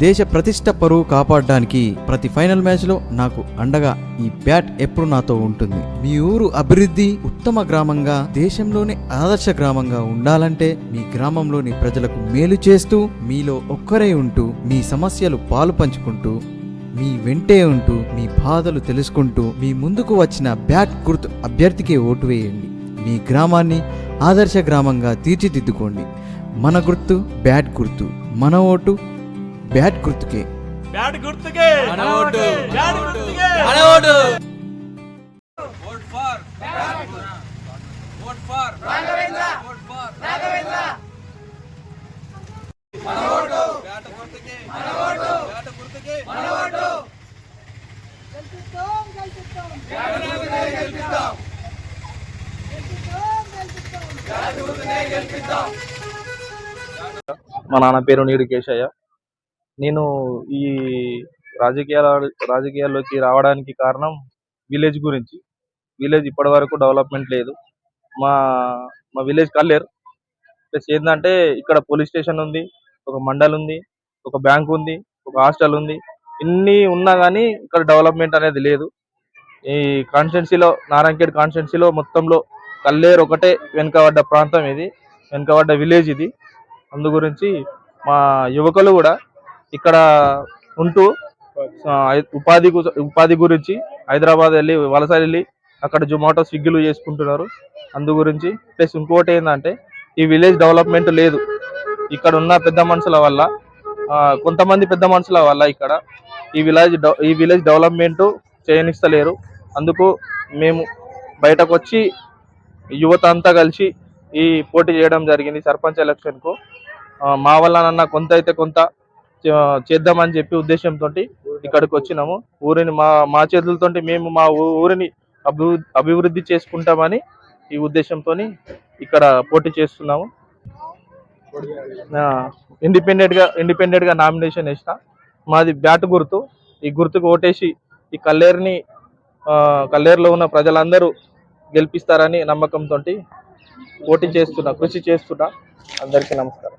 దేశ ప్రతిష్ట పరువు కాపాడడానికి ప్రతి ఫైనల్ మ్యాచ్లో నాకు అండగా ఈ బ్యాట్ ఎప్పుడు నాతో ఉంటుంది. మీ ఊరు అభివృద్ధి ఉత్తమ గ్రామంగా దేశంలోనే ఆదర్శ గ్రామంగా ఉండాలంటే మీ గ్రామంలోని ప్రజలకు మేలు చేస్తూ మీలో ఒక్కరే ఉంటూ మీ సమస్యలు పాలు పంచుకుంటూ మీ వెంటే ఉంటూ మీ బాధలు తెలుసుకుంటూ మీ ముందుకు వచ్చిన బ్యాట్ గుర్తు అభ్యర్థికే ఓటు వేయండి. మీ గ్రామాన్ని ఆదర్శ గ్రామంగా తీర్చిదిద్దుకోండి. మన గుర్తు బ్యాట్ గుర్తు. మన ఓటు బ్యాట్ గుర్తుకే. బ్యాట్ గుర్తుకే. మన ఓటు. బ్యాట్ గుర్తుకే. మన vote. Vote for vote for vote for మన ఓటు. బ్యాట్ గుర్తుకే. మన ఓటు. బ్యాట్ గుర్తుకే. మన ఓటు. గెలుపుతాం గెలుపుతాం గెలుపుతాం గెలుపుతాం గెలుపుతాం మా నాన్న పేరు నీడు కేశయ్య. నేను ఈ రాజకీయాల రాజకీయాల్లోకి రావడానికి కారణం విలేజ్ గురించి. విలేజ్ ఇప్పటి వరకు డెవలప్మెంట్ లేదు. మా మా విలేజ్ కల్లేరు. ప్లస్ ఏంటంటే ఇక్కడ పోలీస్ స్టేషన్ ఉంది ఒక మండల్ ఉంది ఒక బ్యాంక్ ఉంది ఒక హాస్టల్ ఉంది. ఇన్ని ఉన్నా కానీ ఇక్కడ డెవలప్మెంట్ అనేది లేదు. ఈ కాన్స్టిట్యున్సీలో నారాయణఖేడ్ కాన్స్టిట్యున్సీలో మొత్తంలో కల్లేరు ఒకటే వెనుకబడ్డ ప్రాంతం ఇది వెనుకబడ్డ విలేజ్ ఇది. అందు గురించి మా యువకులు కూడా ఇక్కడ ఉంటూ ఉపాధి గు- ఉపాధి గురించి హైదరాబాద్ వెళ్ళి వలస వెళ్ళి అక్కడ జొమాటో స్విగ్గీలు చేసుకుంటున్నారు. అందు గురించి ప్లస్ ఇంకోటి ఏంటంటే ఈ విలేజ్ డెవలప్మెంట్ లేదు. ఇక్కడ ఉన్న పెద్ద మనుషుల వల్ల కొంతమంది పెద్ద మనుషుల వల్ల ఇక్కడ ఈ విలేజ్ ఈ విలేజ్ డెవలప్మెంట్ చేయనిస్తలేరు. అందుకు మేము బయటకు వచ్చి యువత అంతా కలిసి ఈ పోటీ చేయడం జరిగింది. సర్పంచ్ ఎలక్షన్కు. మా వల్ల నన్న కొంత అయితే కొంత చేద్దామని చెప్పి ఉద్దేశంతో ఇక్కడికి వచ్చినాము. ఊరిని మా మా చేతులతో మేము మా ఊరిని అభివృద్ధి అభివృద్ధి చేసుకుంటామని ఈ ఉద్దేశంతో ఇక్కడ పోటీ చేస్తున్నాము. ఇండిపెండెంట్గా ఇండిపెండెంట్గా నామినేషన్ వేసిన మాది బ్యాట్ గుర్తు. ఈ గుర్తుకు ఓటేసి ఈ కల్లేరుని కల్లేరులో ఉన్న ప్రజలందరూ గెలిపిస్తారని నమ్మకంతో పోటీ చేస్తున్నా కృషి చేస్తున్నా. అందరికీ నమస్కారం.